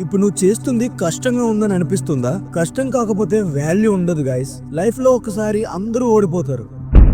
ఇప్పుడు నువ్వు చేస్తుంది కష్టంగా ఉందని అనిపిస్తుందా? కష్టం కాకపోతే వాల్యూ ఉండదు గాయస్ లైఫ్లో ఒకసారి అందరూ ఓడిపోతారు.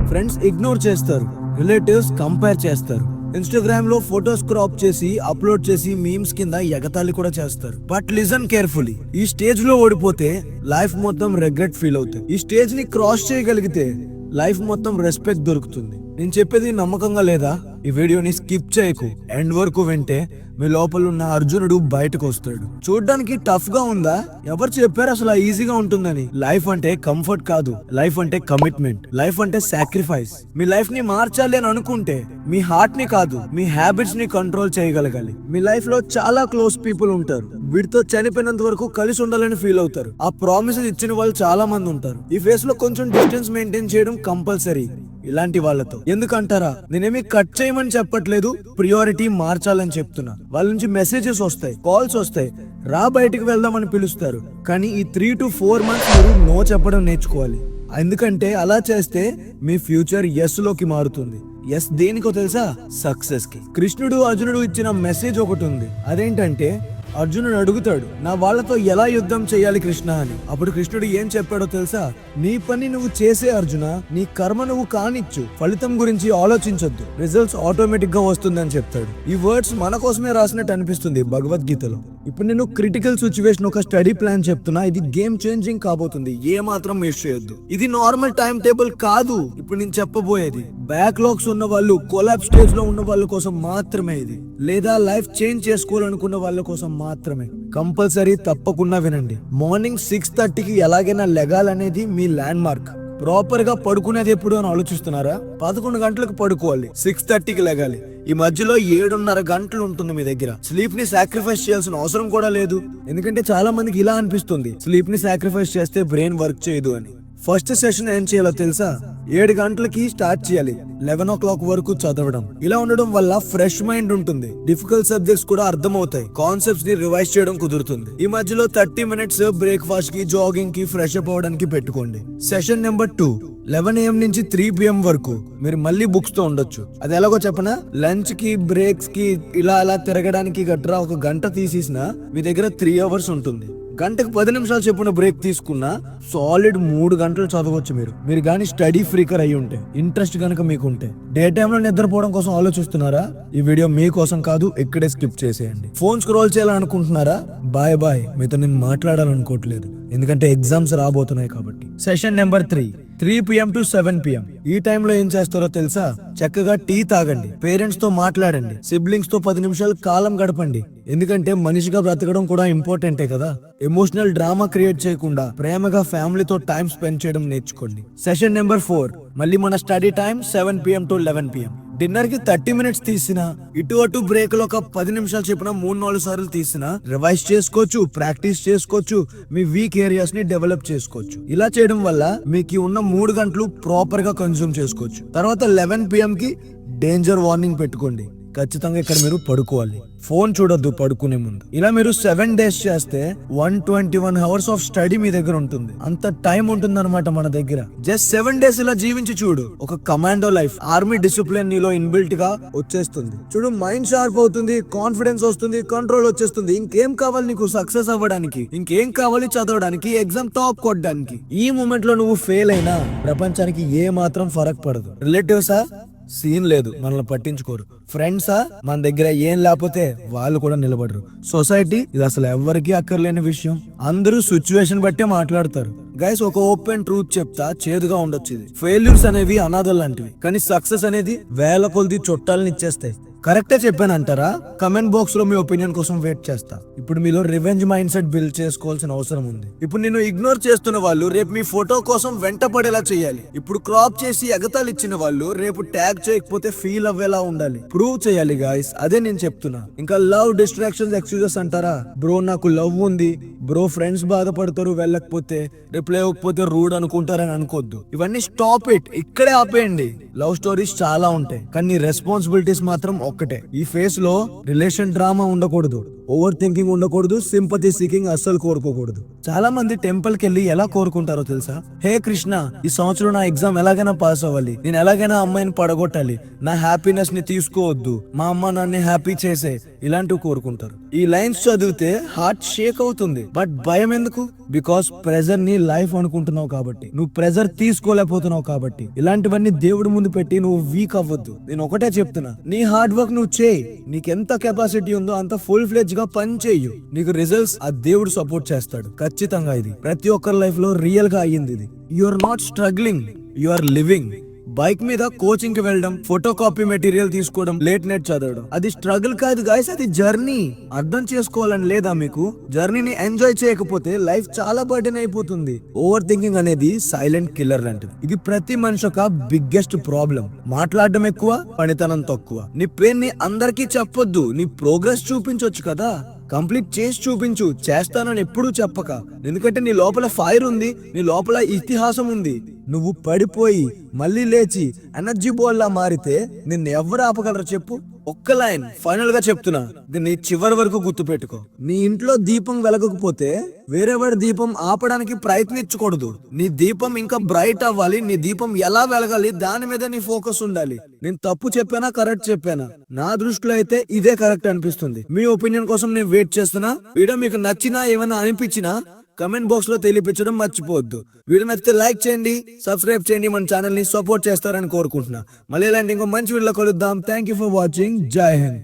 ఫ్రెండ్స్ ఇగ్నోర్ చేస్తారు. రిలేటివ్స్ కంపేర్ చేస్తారు. ఇన్స్టాగ్రామ్లో ఫొటోస్ క్రాప్ చేసి అప్లోడ్ చేసి మీమ్స్ కింద ఎగతాళి కూడా చేస్తారు. బట్ లిజన్ కేర్ఫుల్లీ ఈ స్టేజ్లో ఓడిపోతే లైఫ్ మొత్తం రిగ్రెట్ ఫీల్ అవుతుంది. ఈ స్టేజ్ని క్రాస్ చేయగలిగితే లైఫ్ మొత్తం రెస్పెక్ట్ దొరుకుతుంది. నేను చెప్పేది నమ్మకంగా లేదా? ఈ వీడియోని స్కిప్ చేయకు. ఎండ్ వరకు వింటే మీ లోపల ఉన్న అర్జునుడు బయటకు వస్తాడు. చూడడానికి టఫ్గా ఉందా? ఎవరు చెప్పారు అసలు ఈజీగా ఉంటుందని? లైఫ్ అంటే కంఫర్ట్ కాదు. లైఫ్ అంటే కమిట్మెంట్ లైఫ్ అంటే సాక్రిఫైస్ మీ లైఫ్ని మార్చాలి అని అనుకుంటే మీ హార్ట్ని కాదు మీ హ్యాబిట్స్ని కంట్రోల్ చేయగలగాలి. మీ లైఫ్లో చాలా క్లోజ్ పీపుల్ ఉంటారు. వీటితో చనిపోయినంత వరకు కలిసి ఉండాలని ఫీల్ అవుతారు. ఆ ప్రామిసెస్ ఇచ్చిన వాళ్ళు చాలా మంది ఉంటారు. ఈ ఫేస్లో కొంచెం డిస్టెన్స్ మెయింటైన్ చేయడం కంపల్సరీ ఇలాంటి వాళ్ళతో. ఎందుకంటారా? నేనేమి కట్ చేయమని చెప్పట్లేదు. ప్రియారిటీ మార్చాలని చెప్తున్నా. వాళ్ళ నుంచి మెసేజెస్ వస్తాయి కాల్స్ వస్తాయి. రా బయటకు వెళ్దామని పిలుస్తారు. కానీ ఈ త్రీ టు ఫోర్ మంత్స్ మీరు నో చెప్పడం నేర్చుకోవాలి. ఎందుకంటే అలా చేస్తే మీ ఫ్యూచర్ ఎస్లోకి మారుతుంది. ఎస్ దేనికో తెలుసా? సక్సెస్కి. కృష్ణుడు అర్జునుడు ఇచ్చిన మెసేజ్ ఒకటి ఉంది. అదేంటంటే అర్జునుడు అడుగుతాడు నా వాళ్ళతో ఎలా యుద్ధం చేయాలి కృష్ణ అని. అప్పుడు కృష్ణుడు ఏం చెప్పాడో తెలుసా? నీ పని నువ్వు చేసే అర్జున. నీ కర్మ నువ్వు కానిచ్చు. ఫలితం గురించి ఆలోచించొద్దు. రిజల్ట్స్ ఆటోమేటిక్గా వస్తుందని చెప్తాడు. ఈ వర్డ్స్ మన కోసమే రాసినట్టు అనిపిస్తుంది భగవద్గీతలో. ఇప్పుడు నేను క్రిటికల్ సిచ్యువేషన్ ఒక స్టడీ ప్లాన్ చెప్తున్నా. ఇది గేమ్ చేంజింగ్ కాబోతుంది. ఏ మాత్రం మిస్ చేయొద్దు. ఇది నార్మల్ టైం టేబుల్ కాదు. ఇప్పుడు నేను చెప్పబోయేది. బ్యాక్లాగ్స్ ఉన్న వాళ్ళు కొలాబ్ స్టేజ్లో ఉన్న వాళ్ళ కోసం మాత్రమే ఇది. లేదా లైఫ్ చేంజ్ చేసుకోవాలనుకున్న వాళ్ళ కోసం మాత్రమే. కంపల్సరీ తప్పకుండా వినండి. మార్నింగ్ సిక్స్ థర్టీకి ఎలాగైనా లెగాలనేది మీ ల్యాండ్ మార్క్ ప్రాపర్గా పడుకునేది ఎప్పుడు అని ఆలోచిస్తున్నారా? పదకొండు గంటలకు పడుకోవాలి సిక్స్ థర్టీకి లెగాలి. ఈ మధ్యలో ఏడున్నర గంటలు ఉంటుంది మీ దగ్గర. స్లీప్ని సాక్రిఫైస్ చేయాల్సిన అవసరం కూడా లేదు. ఎందుకంటే చాలా మందికి ఇలా అనిపిస్తుంది స్లీప్ని సాక్రిఫైస్ చేస్తే బ్రెయిన్ వర్క్ చేయదు అని. ఫస్ట్ సెషన్ ఏం చేయాలో తెలుసా? ఏడు గంటలకి స్టార్ట్ చేయాలి. లెవెన్ ఓ క్లాక్ వరకు చదవడం. ఇలా ఉండడం వల్ల ఫ్రెష్ మైండ్ ఉంటుంది. డిఫికల్ట్ సబ్జెక్ట్స్ కూడా అర్థమవుతాయి. కాన్సెప్ట్స్ని రివైజ్ చేయడం కుదురుతుంది. ఈ మధ్యలో థర్టీ మినిట్స్ బ్రేక్ఫాస్ట్కి జాగింగ్కి ఫ్రెష్ అప్ అవడానికి పెట్టుకోండి. Session number two eleven AM నుంచి త్రీ పిఎం వరకు మీరు మళ్ళీ బుక్స్తో ఉండొచ్చు. అది ఎలాగో చెప్పనా? లంచ్కి బ్రేక్స్కి ఇలా అలా తిరగడానికి గట్రా ఒక గంట తీసేసిన మీ దగ్గర త్రీ అవర్స్ ఉంటుంది. గంటకు పది నిమిషాలు చెప్పున బ్రేక్ తీసుకున్నా సాలిడ్ మూడు గంటలు చదవచ్చు మీరు. మీరు కానీ స్టడీ ఫ్రీకర్ అయి ఉంటే ఇంట్రెస్ట్ కనుక మీకు ఉంటే డే టైంలో నిద్రపోవడం కోసం ఆలోచిస్తున్నారా? ఈ వీడియో మీకోసం కాదు ఇక్కడే స్కిప్ చేసేయండి. ఫోన్ స్క్రోల్ చేయాలనుకుంటున్నారా? బాయ్ బాయ్ మీతో నేను మాట్లాడాలనుకోవట్లేదు. ఎందుకంటే ఎగ్జామ్స్ రాబోతున్నాయి కాబట్టి. Session number three three PM to seven PM ఈ టైంలో ఏం చేస్తారో తెలుసా? చక్కగా టీ తాగండి. పేరెంట్స్తో మాట్లాడండి. సిబ్లింగ్స్తో పది నిమిషాలు కాలం గడపండి. ఎందుకంటే మనిషిగా బ్రతకడం కూడా ఇంపార్టెంటే కదా. ఎమోషనల్ డ్రామా క్రియేట్ చేయకుండా ప్రేమగా ఫ్యామిలీతో టైం స్పెండ్ చేయడం నేర్చుకోండి. సెషన్ నెంబర్ ఫోర్ మళ్ళీ మన study time seven PM to eleven PM డిన్నర్కి థర్టీ మినిట్స్ తీసిన ఇటు అటు బ్రేక్లో ఒక పది నిమిషాలు చెప్పిన మూడు నాలుగు సార్లు తీసిన రివైజ్ చేసుకోవచ్చు ప్రాక్టీస్ చేసుకోవచ్చు మీ వీక్ ఏరియాస్ని డెవలప్ చేసుకోవచ్చు. ఇలా చేయడం వల్ల మీకు ఉన్న మూడు గంటలు ప్రాపర్గా కన్జ్యూమ్ చేసుకోవచ్చు. తర్వాత లెవెన్ పిఎం కి డేంజర్ వార్నింగ్ పెట్టుకోండి. ఖచ్చితంగా ఇక్కడ మీరు పడుకోవాలి. ఫోన్ చూడొద్దు పడుకునే ముందు. ఇలా మీరు సెవెన్ డేస్ చేస్తే one twenty one hours of study మీ దగ్గర ఉంటుంది. అంత టైం ఉంటుంది అనమాట మన దగ్గర. జస్ట్ సెవెన్ డేస్ ఇలా జీవించి చూడు. ఒక కమాండో లైఫ్ ఆర్మీ డిసిప్లిన్ నీలో ఇన్బిల్ట్గా వచ్చేస్తుంది. చూడు మైండ్ షార్ప్ అవుతుంది కాన్ఫిడెన్స్ వస్తుంది కంట్రోల్ వచ్చేస్తుంది. ఇంకేం కావాలి నీకు సక్సెస్ అవ్వడానికి? ఇంకేం కావాలి చదవడానికి? ఎగ్జామ్ టాప్ కొట్టడానికి. ఈ మూమెంట్లో నువ్వు ఫెయిల్ అయినా ప్రపంచానికి ఏ మాత్రం ఫరక్ పడదు. రిలేటివ్సా సీన్ లేదు మనల్ని పట్టించుకోరు. ఫ్రెండ్సా మన దగ్గర ఏం లేకపోతే వాళ్ళు కూడా నిలబడరు. సొసైటీ ఇది అసలు ఎవ్వరికీ అక్కర్లేని విషయం. అందరూ సిచ్యువేషన్ బట్టే మాట్లాడతారు. గైస్ ఒక ఓపెన్ ట్రూత్ చెప్తా చేదుగా ఉండొచ్చు ఇది. ఫెయిల్యూర్స్ అనేవి అనాథలు లాంటివి. కానీ సక్సెస్ అనేది వేల కొలది చుట్టాలని ఇచ్చేస్తాయి. కరెక్టే చెప్పాను అంటారా కమెంట్ బాక్స్లో మీ ఒపీనియన్ కోసం వెయిట్ చేస్తా. ఇప్పుడు మీలో రివెంజ్ మైండ్ సెట్ బిల్డ్ చేసుకోవాల్సిన అవసరం ఉంది. ఇప్పుడు నేను ఇగ్నోర్ చేస్తున్న వాళ్ళు రేపు మీ ఫోటో కోసం వెంట పడేలా చేయాలి. ఇప్పుడు క్రాప్ చేసి ఎగతాలు ఇచ్చిన వాళ్ళు రేపు ట్యాగ్ చేయకపోతే ఫీల్ అవ్వేలా ఉండాలి. ప్రూవ్ చేయాలి గాయస్ అదే నేను చెప్తున్నా. ఇంకా లవ్ డిస్ట్రాక్షన్స్ ఎక్స్క్యూజెస్ అంటారా? బ్రో నాకు లవ్ ఉంది. బ్రో ఫ్రెండ్స్ బాధపడతారు వెళ్ళకపోతే రిప్లై ఇవ్వకపోతే రూడ్ అనుకుంటారని అనుకోవద్దు ఇవన్నీ స్టాప్ ఇట్ ఇక్కడే ఆపేయండి. లవ్ స్టోరీస్ చాలా ఉంటాయి. కానీ రెస్పాన్సిబిలిటీస్ మాత్రం ఒక్కటే. ఈ ఫేస్లో రిలేషన్ డ్రామా ఉండకూడదు. ఓవర్ థింకింగ్ ఉండకూడదు. సింపతి సీకింగ్ అస్సలు కోరుకోకూడదు. చాలా మంది టెంపుల్కి వెళ్ళి ఎలా కోరుకుంటారో తెలుసా? హే కృష్ణ ఈ సంవత్సరం నా ఎగ్జామ్ ఎలాగైనా పాస్ అవ్వాలి. నేను ఎలాగైనా అమ్మాయిని పడగొట్టాలి. నా హ్యాపీనెస్ని తీసుకోవద్దు. మా అమ్మ నన్ను హ్యాపీ చేసే ఇలాంటివి కోరుకుంటారు. ఈ లైన్స్ చదివితే హార్ట్ షేక్ అవుతుంది. బట్ భయం ఎందుకు? బికాస్ ప్రెజర్ని లైఫ్ అనుకుంటున్నావు కాబట్టి. నువ్వు ప్రెజర్ తీసుకోలేకపోతున్నావు కాబట్టి. ఇలాంటివన్నీ దేవుడి ముందు పెట్టి నువ్వు వీక్ అవ్వద్దు. నేను ఒకటే చెప్తున్నా. నీ హార్డ్ వర్క్ నువ్వు చేయి. నీకెంత కెపాసిటీ ఉందో అంత ఫుల్ ఫ్లెజ్గా పని చేయు నీకు రిజల్ట్స్ ఆ దేవుడు సపోర్ట్ చేస్తాడు. ఖచ్చితంగా ఇది. ప్రతి ఒక్కరి లైఫ్లో రియల్గా అయ్యింది ఇది. You are not struggling you are living bike మీద కోచింగ్కి వెళ్ళడం ఫోటో కాపీ మెటీరియల్ తీసుకోవడం లేట్ నెట్ చదవడం. అది స్ట్రగుల్ కాదు గాయస్ అది జర్నీ. అర్థం చేసుకోవాలని లేదా మీకు? జర్నీని ఎంజాయ్ చేయకపోతే లైఫ్ చాలా బర్డెన్ అయిపోతుంది. ఓవర్ థింకింగ్ అనేది సైలెంట్ కిల్లర్ లాంటిది. ఇది ప్రతి మనిషి ఒక బిగ్గెస్ట్ ప్రాబ్లం మాట్లాడడం ఎక్కువ పనితనం తక్కువ. నీ పేరుని ని అందరికీ చెప్పొద్దు. నీ ప్రోగ్రెస్ చూపించవచ్చు కదా. కంప్లీట్ చేసి చూపించు. చేస్తానని ఎప్పుడూ చెప్పక. ఎందుకంటే నీ లోపల ఫైర్ ఉంది నీ లోపల ఇతిహాసం ఉంది. నువ్వు పడిపోయి మళ్ళీ లేచి ఎనర్జీ బోల్లా మారితే నిన్ను ఎవరు ఆపగలరు చెప్పు? ఒక్క లైన్ ఫైనల్గా చెప్తున్నా. దీన్ని చివరి వరకు గుర్తు పెట్టుకో నీ ఇంట్లో దీపం వెలగకపోతే వేరేవాడి దీపం ఆపడానికి ప్రయత్నించకూడదు. నీ దీపం ఇంకా బ్రైట్ అవ్వాలి. నీ దీపం ఎలా వెలగాలి? దాని మీద నీ ఫోకస్ ఉండాలి. నేను తప్పు చెప్పానా? కరెక్ట్ చెప్పానా? నా దృష్టిలో అయితే ఇదే కరెక్ట్ అనిపిస్తుంది. మీ ఒపీనియన్ కోసం నేను వెయిట్ చేస్తున్నా. వీడియో మీకు నచ్చినా ఏమైనా అనిపించినా కమెంట్ బాక్స్లో తెలియపించడం మర్చిపోవద్దు. వీడియో నచ్చితే లైక్ చేయండి సబ్స్క్రైబ్ చేయండి మన ఛానల్ని సపోర్ట్ చేస్తారని కోరుకుంటున్నా. మళ్ళీ ఇలాంటి ఇంకో మంచి వీడియో కలుద్దాం. థ్యాంక్ యూ ఫర్ వాచింగ్ జై హింద్